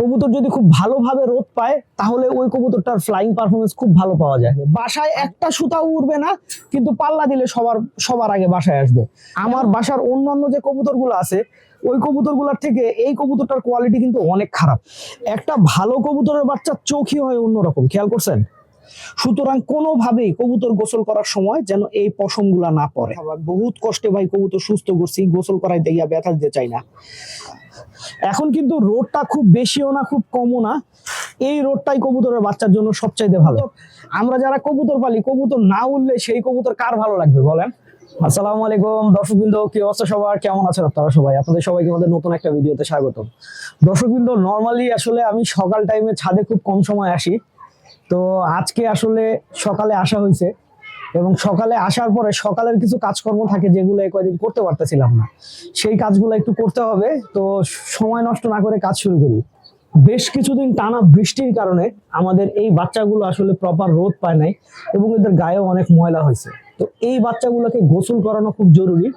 কবুতর যদি খুব ভালোভাবে রোদ পায়, তাহলে ওই কবুতরটার ফ্লাইং পারফরমেন্স খুব ভালো পাওয়া যায়। বাসায় একটা সুতাও উড়বে না, কিন্তু পাল্লা দিলে সবার সবার আগে বাসায় আসবে। আমার বাসার অন্যান্য যে কবুতরগুলো আছে, ওই কবুতরগুলোর থেকে এই কবুতরটার কোয়ালিটি কিন্তু অনেক খারাপ। একটা ভালো কবুতরের বাচ্চার চোখই হয় অন্যরকম, খেয়াল করছেন? সুতরাং কোনোভাবেই কবুতর গোসল করার সময় যেন এই পশমগুলা না পড়ে। বহুত কষ্টে ভাই কবুতর সুস্থ করছি, গোসল করাইতে গিয়া ব্যথা দিতে চাই না। এখন কিন্তু রোডটা খুব বেশিও না, খুব কমও না। এই রোডটাই কবুতরের বাচ্চার জন্য সবচাইতে ভালো। আমরা যারা কবুতর পালি, কবুতর না উঠলে সেই কবুতর কার ভালো লাগবে বলেন? আসসালামু আলাইকুম, দর্শকবৃন্দ, কি অবস্থা সবার? কেমন আছেন আপনারা সবাই? আপনাদের সবাইকে আমাদের নতুন একটা ভিডিওতে স্বাগত দর্শকবৃন্দ নর্মালি আসলে আমি সকাল টাইমে ছাদে খুব কম সময় আসি। তো আজকে আসলে সকালে আসা হয়েছে। এবং সকালে আসার পরে সকালের কিছু কাজকর্ম থাকে যেগুলো কয়দিন করতে পারতেছিলাম না। সেই কাজগুলো একটু করতে হবে, তো সময় নষ্ট না করে কাজ শুরু করি। বেশ কিছুদিন টানা বৃষ্টির কারণে আমাদের এই বাচ্চাগুলো আসলে প্রপার রোদ পায় নাই এবং এদের গায়েও অনেক ময়লা হয়েছে। তো এই বাচ্চাগুলোকে গোসল করানো খুব জরুরি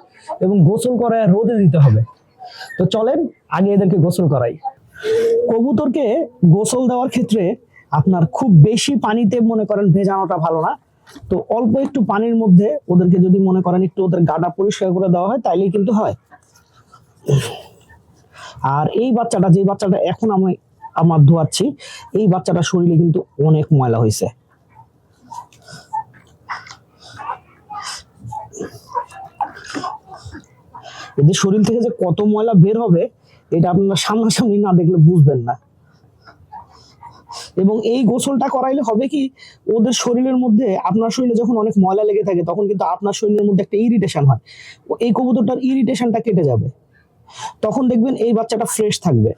এবং গোসল করায় রোদে দিতে হবে। তো চলেন, আগে এদেরকে গোসল করাই। কবুতরকে গোসল দেওয়ার ক্ষেত্রে আপনার খুব বেশি পানিতে মনে করেন ভেজানোটা ভালো না তো অল্প একটু পানির মধ্যে ওদেরকে যদি মনে করেন একটু ওদের গাটা পরিষ্কার করে দেওয়া হয়, তাইলেই কিন্তু হয়। আর এই বাচ্চাটা, যে বাচ্চাটা এখন আমি আমার ধোয়াচ্ছি, এই বাচ্চাটা শরীরে কিন্তু অনেক ময়লা হয়েছে। এদের শরীর থেকে যে কত ময়লা বের হবে, এটা আপনারা সামনাসামনি না দেখলে বুঝবেন না। এবং এই গোসলটা করাইলে হবে কি, ওদের শরীরের মধ্যে আপনার শরীরে যখন অনেক ময়লা লেগে থাকে, তখন কিন্তু আপনার শরীরের মধ্যে একটা ইরিটেশন হয়। এই কবুতরটার ইরিটেশনটা কেটে যাবে। তখন দেখবেন এই বাচ্চাটা ফ্রেশ থাকবে।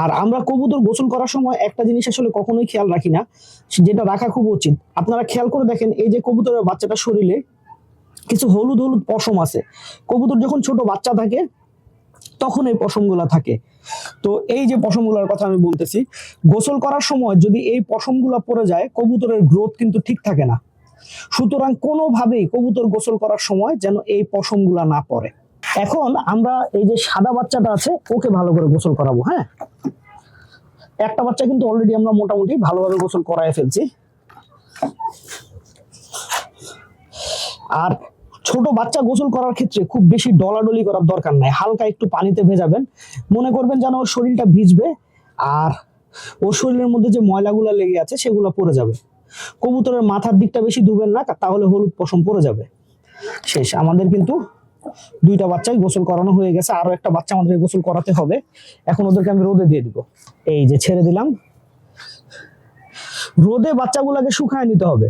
আর আমরা কবুতর গোসল করার সময় একটা জিনিস আসলে কখনোই খেয়াল রাখি না যেটা রাখা খুব উচিত। আপনারা খেয়াল করে দেখেন, এই যে কবুতরের বাচ্চাটা শরীরে কিছু হলুদ হলুদ পশম আছে। কবুতর যখন ছোট বাচ্চা থাকে তখন এই পশমগুলা থাকে। তো এই যে পশমগুলোর কথা আমি বলতেছি, গোসল করার সময় যদি এই পশমগুলো পড়ে যায়, কবুতরের গ্রোথ কিন্তু ঠিক থাকে না। সুতরাং কোনোভাবেই কবুতর গোসল করার সময় যেন এই পশমগুলা না পড়ে। এখন আমরা এই যে সাদা বাচ্চাটা আছে, ওকে ভালো করে গোসল করাবো হ্যাঁ? একটা বাচ্চা কিন্তু অলরেডি আমরা মোটামুটি ভালোভাবে গোসল করায় ফেলছি। আর ছোট বাচ্চা গোসল করার ক্ষেত্রে খুব বেশি ডলাডলি করার দরকার নাই। হালকা একটু পানিতে ভেজাবেন। মনে করবেন যেন ওর শরীরটা ভিজবে আর ওর শরীরের মধ্যে যে ময়লাগুলো লেগে আছে সেগুলো পড়ে যাবে। কবুতরের মাথার দিকটা বেশি ধুবেন না, তাহলে হলুদ পশম পড়ে যাবে। শেষ। আমাদের কিন্তু দুইটা বাচ্চাই গোসল করানো হয়ে গেছে। আরও একটা বাচ্চা আমাদের গোসল করাতে হবে। এখন ওদেরকে আমি রোদে দিয়ে দিব। এই যে ছেড়ে দিলাম। রোদে বাচ্চাগুলোকে শুকায় নিতে হবে।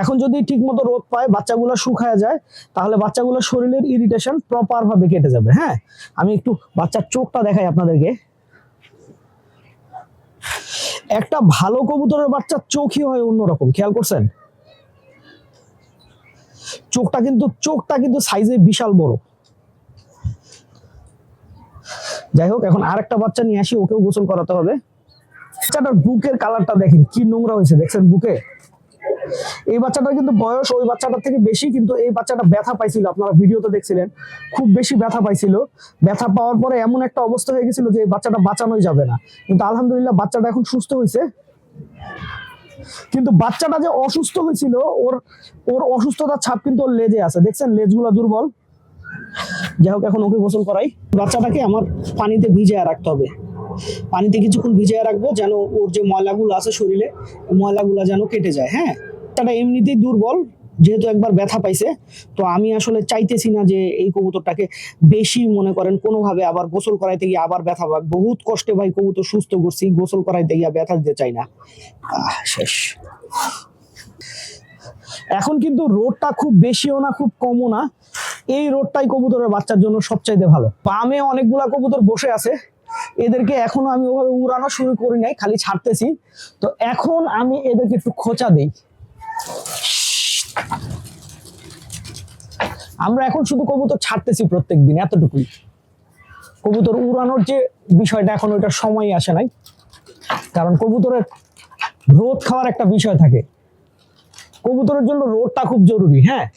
এখন যদি ঠিক মতো রোদ পায়, বাচ্চাগুলো শুকায় যায়, তাহলে বাচ্চাগুলো শরীরের ইরিটেশন প্রপার ভাবে কেটে যাবে হ্যাঁ? আমি একটু বাচ্চার চোখটা দেখাই আপনাদেরকে। একটা ভালো কবুতরের বাচ্চার চোখই হয় অন্যরকম, খেয়াল করছেন? চোখটা কিন্তু চোখটা কিন্তু সাইজে বিশাল বড়। যাই হোক, এখন আরেকটা বাচ্চা নিয়ে আসি, ওকেও গোসল করাতে হবে। বাচ্চাটার বুকের কালারটা দেখেন, কি নোংরা হয়েছে, দেখছেন বুকে? এই বাচ্চাটার কিন্তু বয়স ওই বাচ্চাটার থেকে বেশি, কিন্তু এই বাচ্চাটা ব্যথা পাইছিল, আপনারা ভিডিওতে দেখছিলেন। খুব বেশি ব্যথা পাইছিল। ব্যথা পাওয়ার পরে এমন একটা অবস্থা হয়ে গেছিল যে বাচ্চাটা বাঁচানোই যাবে না। কিন্তু আলহামদুলিল্লাহ বাচ্চাটা এখন সুস্থ হয়েছে কিন্তু বাচ্চাটা যে অসুস্থ হয়েছিল ওর ওর অসুস্থতার ছাপ কিন্তু ওর লেজে আছে। দেখছেন, লেজগুলো দুর্বল। যাই হোক, এখন ওকে গোসল করাই। বাচ্চাটাকে আমার পানিতে ভিজিয়ে রাখতে হবে। পানিতে কিছুক্ষণ ভিজিয়ে রাখব যেন ওর যে ময়লাগুলো আছে শরীরে, ময়লাগুলো যেন কেটে যায় হ্যাঁ? বাচ্চাটা এমনিতেই দুর্বল, যেহেতু একবার ব্যথা পাইছে, তো আমি আসলে চাইতেছি না যে এই কবুতরটাকে বেশি মনে করেন কোনোভাবে আবার গোসল করাইতে গিয়ে আবার ব্যথা পাক। বহুত কষ্টে ভাই কবুতর সুস্থ করছি, গোসল করাইতে গিয়ে ব্যথা দিতে চাই না। শেষ। এখন কিন্তু রোডটা খুব বেশিও না, খুব কমও না। এই রোডটাই কবুতরের বাচ্চার জন্য সবচাইতে ভালো। বামে অনেকগুলা কবুতর বসে আছে। এদেরকে এখনও আমি ওভাবে উড়ানো শুরু করি নাই, খালি ছাড়তেছি। তো এখন আমি এদেরকে একটু খোঁচা দেই। আমরা এখন শুধু কবুতর ছাড়তেছি প্রত্যেক দিন এতটুকুই। কবুতর উড়ানোর যে বিষয়টা এখন ওইটার সময় আসে নাই। কারণ কবুতরের রোদ খাওয়ার একটা বিষয় থাকে। কবুতরের জন্য রোদটা খুব জরুরি হ্যাঁ?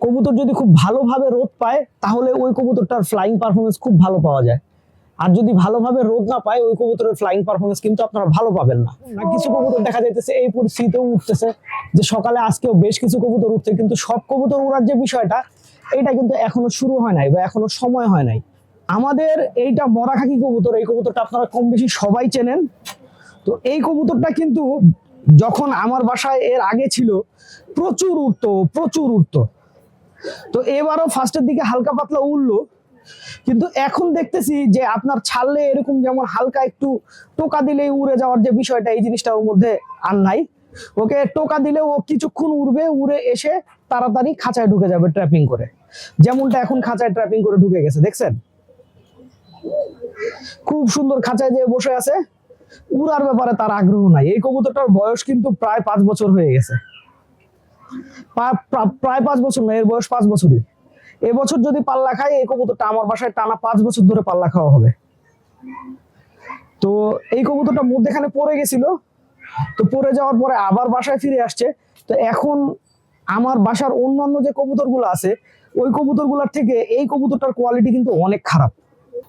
কবুতর যদি খুব ভালোভাবে রোদ পায়, তাহলে ওই কবুতরটার ফ্লাইং পারফরমেন্স খুব ভালো পাওয়া যায়। আর যদি ভালোভাবে রোদ না পায়, ওই কবুতরের ফ্লাইং পারফরমেন্স কিন্তু আপনারা ভালো পাবেন না। কিছু কবুতর দেখা যাইতেছে, এই পরিস্থিতিতেও উঠতেছে যে সকালে আজকেও বেশ কিছু কবুতর উঠছে, কিন্তু সব কবুতর উড়ার যে বিষয়টা এটা কিন্তু এখনও শুরু হয় নাই বা এখনও সময় হয় নাই। আমাদের এইটা মরাখাকি কবুতর, এই কবুতরটা আপনারা কম বেশি সবাই চেনেন। তো এই কবুতরটা কিন্তু যখন আমার বাসায় এর আগে ছিল, প্রচুর উঠতো প্রচুর উঠতো তো এবারও ফার্স্টের দিকে হালকা পাতলা উঠল কিন্তু এখন দেখতেছি যে আপনার ছাড়লে এরকম যেমন হালকা একটু টোকা দিলেই উড়ে যাওয়ার যে বিষয়টা, এই জিনিসটা ওর মধ্যে আর নাই। ওকে, টোকা দিলে ও কিছুক্ষণ উড়বে, উড়ে এসে তাড়াতাড়ি খাঁচায় ঢুকে যাবে ট্র্যাপিং করে। যেমনটা এখন খাঁচায় ট্র্যাপিং করে ঢুকে গেছে, দেখছেন? খুব সুন্দর খাঁচায় যে বসে আছে, উড়ার ব্যাপারে তার আগ্রহ নাই। এই কবুতরটার বয়স কিন্তু প্রায় পাঁচ বছর হয়ে গেছে। প্রায় পাঁচ বছর না, এর বয়স পাঁচ বছরই। এবছর যদি পাল্লা খায় এই কবুতরটা আমার বাসায় টানা পাঁচ বছর ধরে পাল্লা খাওয়া হবে। তো এই কবুতরটা মধ্যেখানে পড়ে গেছিল। তো পড়ে যাওয়ার পরে আবার বাসায় ফিরে আসছে। তো এখন আমার বাসার অন্যান্য যে কবুতরগুলো আছে, ওই কবুতরগুলোর থেকে এই কবুতরটার কোয়ালিটি কিন্তু অনেক খারাপ।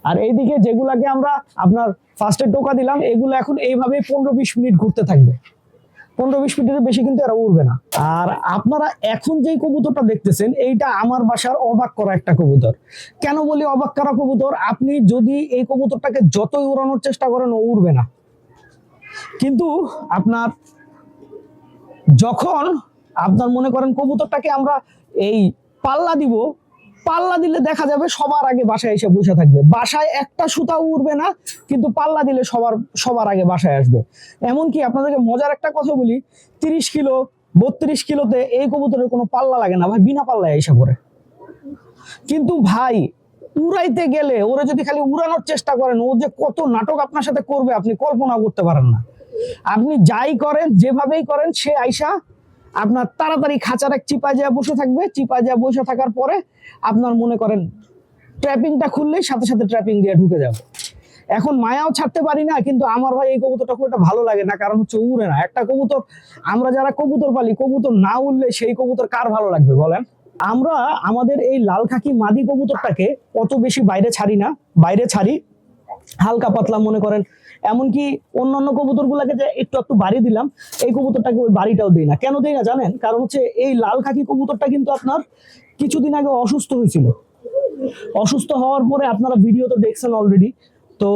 আর এইদিকে যেগুলাকে আমরা আপনার ফার্স্টে টোকা দিলাম, এগুলো এখন এইভাবে পনেরো বিশ মিনিট ঘুরতে থাকবে। পনেরো বিশ ফিটের বেশি কিন্তু এরা উড়বে না। আর আপনারা এখন যেই কবুতরটা দেখতেছেন, এইটা আমার বাসার অবাক করা একটা কবুতর। কেন বলি অবাক করা কবুতর? আপনি যদি এই কবুতরটাকে যতই উড়ানোর চেষ্টা করেন, ও উড়বে না। কিন্তু আপনার যখন আপনার মনে করেন কবুতরটাকে আমরা এই পাল্লা দিব পাল্লা দিলে দেখা যাবে সবার আগে বাসায় এসে বসে থাকবে। বাসায় একটা সুতা উড়বে না, কিন্তু পাল্লা দিলে সবার সবার আগে বাসায় আসবে। এমনকি আপনাদেরকে মজার একটা কথা বলি, তিরিশ কিলো, বত্রিশ কিলোতে এই কবুতরের কোনো পাল্লা লাগে না, ভাই, বিনা পাল্লায় এসে পড়ে। কিন্তু ভাই, উড়াইতে গেলে ওরা যদি খালি উড়ানোর চেষ্টা করেন, ও যে কত নাটক আপনার সাথে করবে, আপনি কল্পনা করতে পারেন না। আপনি যাই করেন, যেভাবেই করেন, সে আইসা আপনার তাড়াতাড়ি এক চিপা যা বসে থাকবে। চিপা যা বসে থাকার পরে আপনার মনে করেন ট্র্যাপিংটা খুললেই সাথে সাথে ট্র্যাপিং দিয়ে ঢুকে যাবে। এখন মায়াও ছাড়তে পারি না, কিন্তু আমার ভাই এই কবুতরটা খুব একটা ভালো লাগে না, কারণ হচ্ছে উড়ে না। একটা কবুতর, আমরা যারা কবুতর পালি, কবুতর না উড়লে সেই কবুতর কার ভালো লাগবে বলেন? আমরা আমাদের এই লাল খাকি মাদি কবুতরটাকে অত বেশি বাইরে ছাড়ি না, বাইরে ছাড়ি হালকা পাতলা মনে করেন এমনকি অন্যান্য কবুতরগুলোকে যে একটু একটু বাড়ি দিলাম, এই কবুতরটাকে ওই বাড়িটাও দিই না। কেন দিই না জানেন? কারণ হচ্ছে এই লাল খাকি কবুতরটা কিন্তু আপনার কিছুদিন আগে অসুস্থ হয়েছিল। অসুস্থ হওয়ার পরে আপনারা ভিডিও তো দেখছেন অলরেডি তো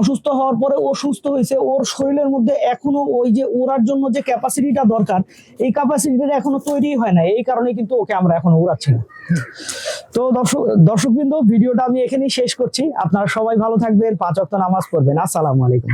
অসুস্থ হওয়ার পরে ও সুস্থ হয়েছে। ওর শরীরের মধ্যে এখনও ওই যে ওড়ার জন্য যে ক্যাপাসিটিটা দরকার, এই ক্যাপাসিটিটা এখনও তৈরি হয় না এই কারণে কিন্তু ওকে আমরা এখনও উড়াচ্ছি না। তো দর্শক, দর্শকবৃন্দ, ভিডিওটা আমি এখানেই শেষ করছি। আপনারা সবাই ভালো থাকবেন, পাঁচ অক্ত নামাজ পড়বেন। আসসালামু আলাইকুম।